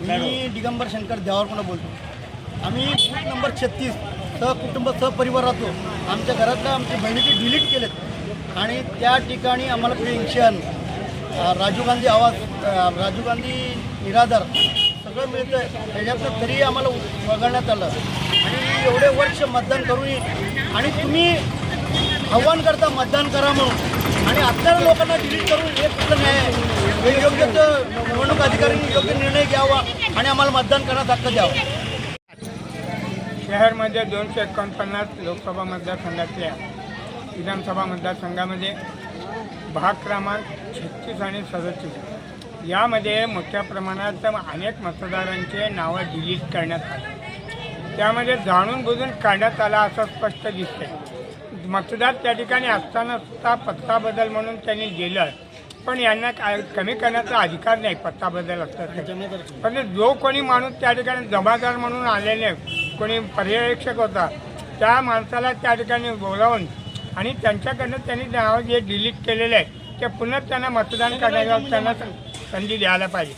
मी दिगंबर शंकर देवारकोंडा बोलतो. आम्ही booth number छत्तीस सहकुटुंब सहपरिवार राहतो. आमच्या घरातल्या आमच्या बहिणीचे डिलीट केलेत. आणि त्या ठिकाणी आम्हाला पेन्शन राजीव गांधी आवाज राजीव गांधी निराधार सगळं मिळतं त्याच्यातनं तरी आम्हाला वगळण्यात आलं. आणि एवढे वर्ष मतदान करूनही आणि तुम्ही आव्हान करता मतदान करा म्हणून. आणि आपल्या लोकांना डिलीट करून हे कुठलं न्याय आहे? हे योग्य निवडणूक अधिकाऱ्यांनी योग्य निर्णय घ्यावा आणि आम्हाला मतदान करण्यास हक्क द्यावा. शहरमध्ये दोनशे एकोणपन्नास लोकसभा मतदारसंघातल्या विधानसभा मतदारसंघामध्ये भाग क्रमांक छत्तीस आणि सदतीस. यामध्ये मोठ्या प्रमाणात अनेक मतदारांचे नावं डिलीट करण्यात आली. त्यामध्ये जाणून बुजून काढण्यात आला असं स्पष्ट दिसते मतदार त्या ठिकाणी असताना सुद्धा पत्ता बदल म्हणून त्यांनी दिलं पण यांना काय कमी करण्याचा अधिकार नाही पत्ता बदल असतात पण जो कोणी माणूस त्या ठिकाणी जमादार म्हणून आलेले कोणी पर्यवेक्षक होता त्या माणसाला त्या ठिकाणी बोलावून आणि त्यांच्याकडनं त्यांनी नावं जे डिलीट केलेले आहे ते पुन्हा त्यांना मतदान करण्याचा त्यांना संधी द्यायला पाहिजे.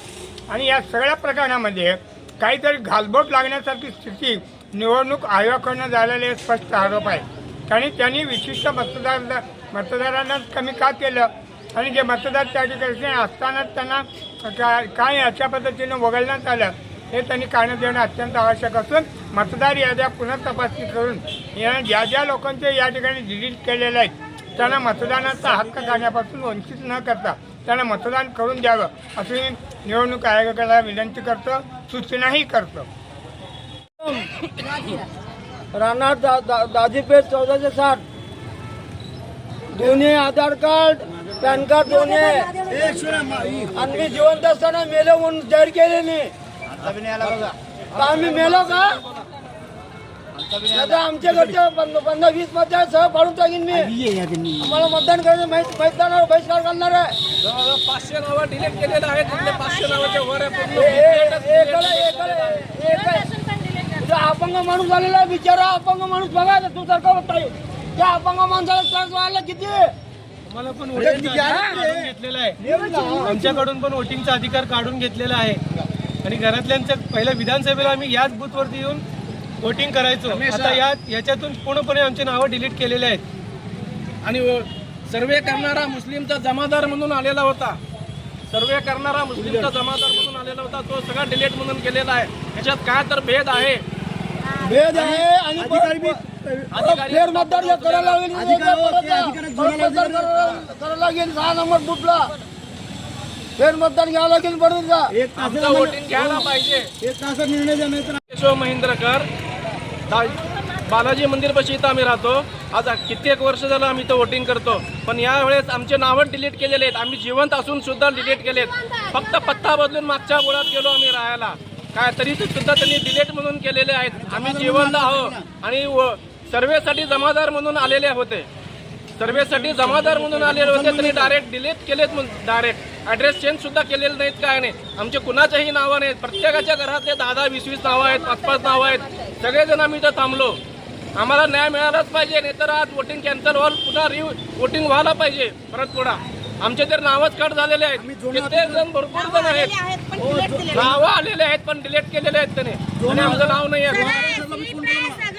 आणि या सगळ्या प्रकरणामध्ये काहीतरी घालबोट लागण्यासारखी स्थिती निवडणूक आयोगाकडनं झालेले स्पष्ट आरोप आहे. आणि त्यांनी विशिष्ट मतदार मतदारांना कमी का केलं? आणि जे मतदार त्या ठिकाणी असतानाच त्यांना का- काय अशा पद्धतीनं वगळण्यात आलं? हे त्यांनी कारणं देणं अत्यंत आवश्यक असून मतदार याद्या पुन्हा तपासणी करून या ज्या ज्या लोकांचे या ठिकाणी डिलीट केलेले आहेत त्यांना मतदानाचा हक्क करण्यापासून वंचित न करता त्यांना मतदान करून द्यावं अशी निवडणूक आयोगाला विनंती करतो सूचनाही करतो. राहणार दा, दा, दाजीपेठ चौदाशे साठ. दोन्ही आधार कार्ड पॅन कार्ड दोन्ही आणि मी जिवंत असताना मेलो म्हणून जाहीर केले नाही तर आम्ही मेलो का? आता आमच्या घरचे पंध- पंधरा वीस मतदार सह पाडून टाकीन मी. आम्हाला मतदान करायचं माहीत मैदानावर बहिष्कार करणार आहे. पाचशे नावं डिलीट केलेलं आहे पाचशे नावाच्या वर आहे पूर्ण हे- हे- डिलीटच हे केलेलं एकाला- आहे. एकाला- एका- तुझा अपंग माणूस झालेला आहे बिचारा अपंग माणूस बघा तू सारखा होता त्या अपंग माणसाला त्रास व्हायला किती? आम्हाला पण वोटिंगचा अधिकार काढून घेतलेला आहे. आमच्याकडून पण वोटिंगचा अधिकार काढून घेतलेला आहे. आणि घरातल्यांचं पहिल्या विधानसभेला आम्ही याच बूथवरती येऊन वोटिंग करायचो. आता या याच्यातून पूर्णपणे आमचे नावं डिलीट केलेले आहेत. आणि सर्वे करणारा मुस्लिमचा जमादार म्हणून आलेला होता. सर्वे करणारा मुस्लिमचा जमादार म्हणून आलेला होता. तो सगळा डिलीट म्हणून केलेला आहे. त्याच्यात काय तर भेद आहे. भेद आहे आणि अधिकारी- फेर मतदार जे करायला लागेल. लागेल. सहा नंबर बुथला फेर मतदान घ्यावं लागेल बरोबर का आमचं वोटिंग घ्यायला पाहिजे. एक तासाचा निर्णय महेंद्रकर बालाजी मंदिरपाशी इथं आम्ही राहतो. आज कित्येक वर्ष झालं आम्ही इथं वोटिंग करतो. पण यावेळेस आमचे नावं डिलीट केलेले आहेत. आम्ही जिवंत असून सुद्धा डिलीट केलेत. फक्त पत्ता बदलून मागच्या बोळात गेलो आम्ही राहायला. काय तरी सुद्धा त्यांनी डिलेट म्हणून केलेले आहेत. आम्ही जिवंत आहोत. आणि व- सर्वेसाठी जमादार म्हणून आलेले होते. सर्वेसाठी जमादार म्हणून आलेले होते त्यांनी डायरेक्ट डिलीट केलेत डायरेक्ट ऍड्रेस चेंज सुद्धा केलेले नाहीत काय नाही. आमचे कुणाच्याही नावं नाहीत प्रत्येकाच्या घरातले दहा दहा वीस वीस नावं आहेत पाच पाच नावं आहेत. सगळेजण आम्ही इथं थांबलो. आम्हाला न्याय मिळालाच पाहिजे नाही तर आज वोटिंग कॅन्सल व्हाल पुन्हा रि वोटिंग व्हायला पाहिजे. परत पुढा. आमचे तर नावच कट झालेले आहेत. कित्येक जण भरपूर जण आहेत. नावं आलेले आहेत पण डिलीट केलेले आहेत त्याने. आणि आमचं नाव नाही आहे.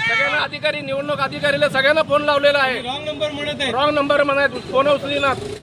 सगळ्यांना अधिकारी निवडणूक अधिकारीला सगळ्यांना फोन लावलेला आहे. रॉंग नंबर म्हणत आहे. रॉंग नंबर म्हणत फोन उचली